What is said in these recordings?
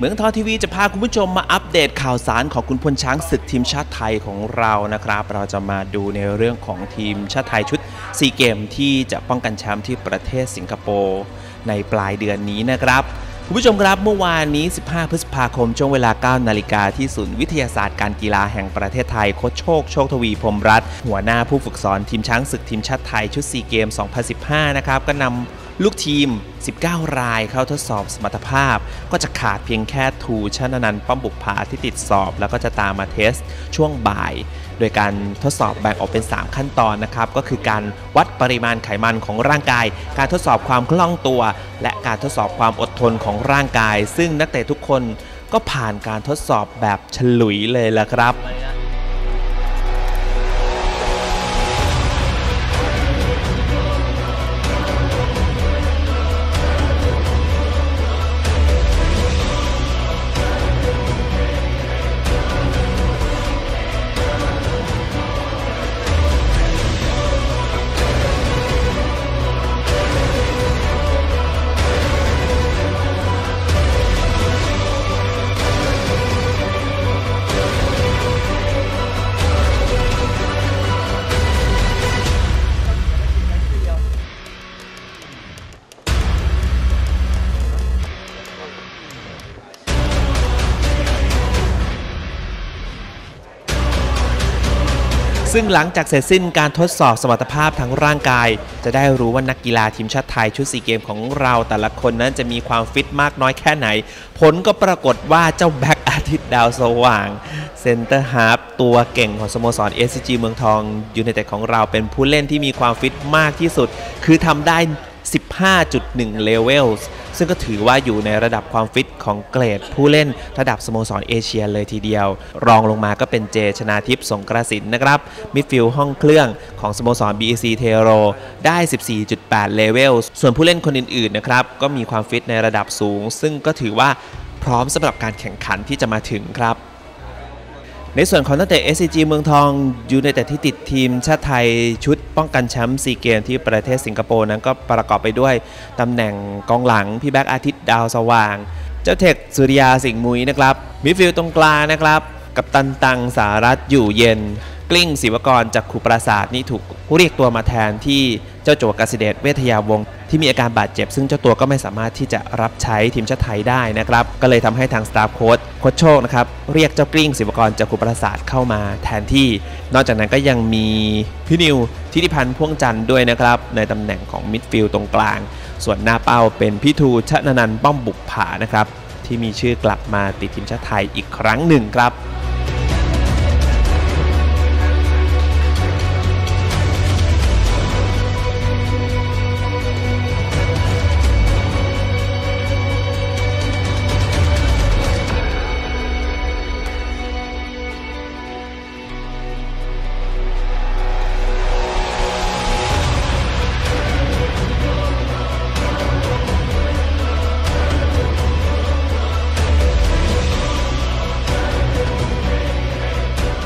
เมืองทอทีวีจะพาคุณผู้ชมมาอัปเดตข่าวสารของคุณพลช้างศึกทีมชาติไทยของเรานะครับ เราจะมาดูในเรื่องของทีมชาติไทยชุดซีเกมที่จะป้องกันแชมป์ที่ประเทศสิงคโปร์ในปลายเดือนนี้นะครับคุณผู้ชมครับเมื่อวานนี้ 15 พฤษภาคม ช่วงเวลา 9 นาฬิกาที่ศูนย์วิทยาศาสตร์การกีฬาแห่งประเทศไทยโค้ชโชค โชคทวีพรหมรัตน์หัวหน้าผู้ฝึกสอนทีมช้างศึกทีมชาติไทยชุดซีเกม 2015 นะครับ ก็นำ ลูกทีม 19 รายเข้าทดสอบสมรรถภาพ ก็จะขาดเพียงแค่ทูชนนันท์ป้อมบุกผาที่ติดสอบ แล้วก็จะตามมาเทสช่วงบ่าย โดยการทดสอบแบ่งออกเป็น 3 ขั้นตอนนะครับ ก็คือการวัดปริมาณไขมันของร่างกาย การทดสอบความคล่องตัว และการทดสอบความอดทนของร่างกาย ซึ่งนักเตะทุกคนก็ผ่านการทดสอบแบบฉลุยเลยละครับ ซึ่งหลังจากเสร็จสิ้นการทดสอบสมรรถภาพทั้งร่างกาย จะได้รู้ว่านักกีฬาทีมชาติไทยชุดซีเกมของเราแต่ละคนนั้นจะมีความฟิตมากน้อยแค่ไหน ผลก็ปรากฏว่าเจ้าแบ็กอาทิตย์ดาวสว่าง เซนเตอร์ฮาร์ฟตัวเก่งของสโมสร SCG เมืองทองยูไนเต็ดของเราเป็นผู้เล่นที่มีความฟิตมากที่สุด คือทำได้ 15.1 เลเวล ซึ่งก็ถือว่าอยู่ในระดับความฟิตของเกรด ผู้เล่นระดับสโมสรเอเชียเลยทีเดียว รองลงมาก็เป็นเจชนาทิพย์สงกระสินนะครับมิดฟิลด์ห้องเครื่องของสโมสร BEC เทโรได้ 14.8 เลเวล ส่วนผู้เล่นคนอื่นๆนะครับก็มีความฟิตในระดับสูง ซึ่งก็ถือว่าพร้อมสำหรับการแข่งขันที่จะมาถึงครับ ในส่วนของนักเตะ SCG เมืองทองยูในแต่ที่ติดทีมชาติไทยชุดป้องกันแชมป์ซีเกมที่ประเทศสิงคโปร์นั้นก็ประกอบไปด้วยตำแหน่งกองหลัง พี่แบ็กอาทิตย์ดาวสว่าง เจ้าเทคสุริยาสิงห์มุยนะครับมิดฟิลด์ตรงกลางนะครับ กับตันตังสารัตอยู่เย็น กลิ้งศิวกรจากขูปราศาสตร์นี่ถูกเรียกตัวมาแทนที่เจ้าโจกสิเดชเวทยาวงศ์ที่มีอาการบาดเจ็บ ซึ่งเจ้าตัวก็ไม่สามารถที่จะรับใช้ทีมชาติไทยได้นะครับ ก็เลยทำให้ทางสตาฟโค้ชโค้ชโชคนะครับ เรียกเจ้ากลิ้งศิวกรจากขูปราศาสตร์เข้ามาแทนที่ นอกจากนั้นก็ยังมีพี่นิวทิติพันธ์พ่วงจันทร์ด้วยนะครับในตำแหน่งของมิดฟิลด์ตรงกลาง ส่วนหน้าเป้าเป็นพี่ทูชนนันท์ป้อมบุกผานะครับที่มีชื่อกลับมาติดทีมชาติไทยอีกครั้งหนึ่งครับ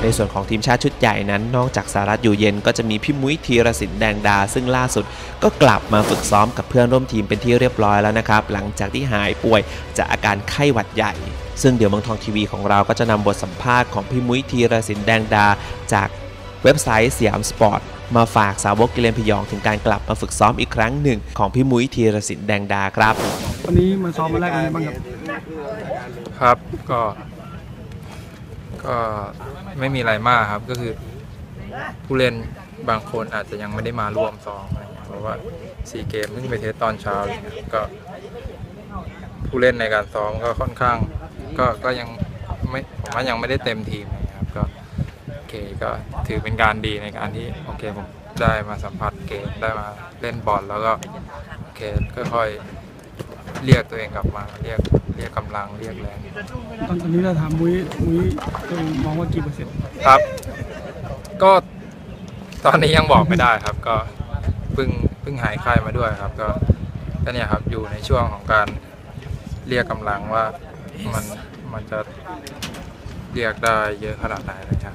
ในส่วนของทีมชาติชุดใหญ่นั้น นอกจากสารัตอยู่เย็นก็จะมีพี่มุ้ยธีรศิลป์แดงดา ซึ่งล่าสุดก็กลับมาฝึกซ้อมกับเพื่อนร่วมทีมเป็นที่เรียบร้อยแล้วนะครับ หลังจากที่หายป่วยจากอาการไข้หวัดใหญ่ ซึ่งเดี๋ยวเมืองทองทีวีของเราก็จะนำบทสัมภาษณ์ของพี่มุ้ยธีรศิลป์แดงดา จากเว็บไซต์สยามสปอร์ตมาฝากสาวกกิเลนพยองถึงการกลับมาฝึกซ้อมอีกครั้งหนึ่ง ของพี่มุ้ยธีรศิลป์แดงดาครับ วันนี้มาซ้อมมาแรกอะไรบ้างครับ ครับก็ ก็ไม่มีอะไรมากครับก็คือผู้เล่นบางคนอาจจะยังไม่ได้มาร่วมซ้อมอะไรเงี้ยเพราะว่าซีเกมเพิ่งไปเทสตอนเช้าอะไรเงี้ยก็ผู้เล่นในการซ้อมก็ค่อนข้าง ก็ก็ยังไม่ผมว่ายังไม่ได้เต็มทีมนะครับก็โอเคก็ถือเป็นการดีในการที่โอเคผมได้มาสัมผัสเกมได้มาเล่นบอลแล้วก็โอเคค่อยๆ เรียกตัวเองกลับมา เรียกเรียกกำลังเรียกแรงตอนตอนนี้เราถามมุ้ยมุ้ยตัวเองมองว่ากี่เปอร์เซ็นต์ครับ ก็ตอนนี้ยังบอกไม่ได้ครับ ก็เพิ่งเพิ่งหายไข้มาด้วยครับ ก็ก็เนี่ยครับอยู่ในช่วงของการเรียกกำลังว่ามันมันจะเรียกได้เยอะขนาดไหนนะครับ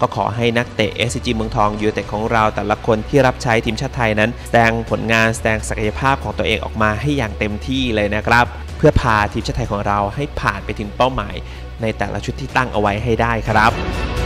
ก็ขอให้นักเตะ SCG เมืองทองยูไนเต็ดของเรา แต่ละคนที่รับใช้ทีมชาติไทยนั้นแสดงผลงานแสดงศักยภาพของตัวเองออกมาให้อย่างเต็มที่เลยนะครับ เพื่อพาทีมชาติไทยของเราให้ผ่านไปถึงเป้าหมาย ในแต่ละชุดที่ตั้งเอาไว้ให้ได้ครับ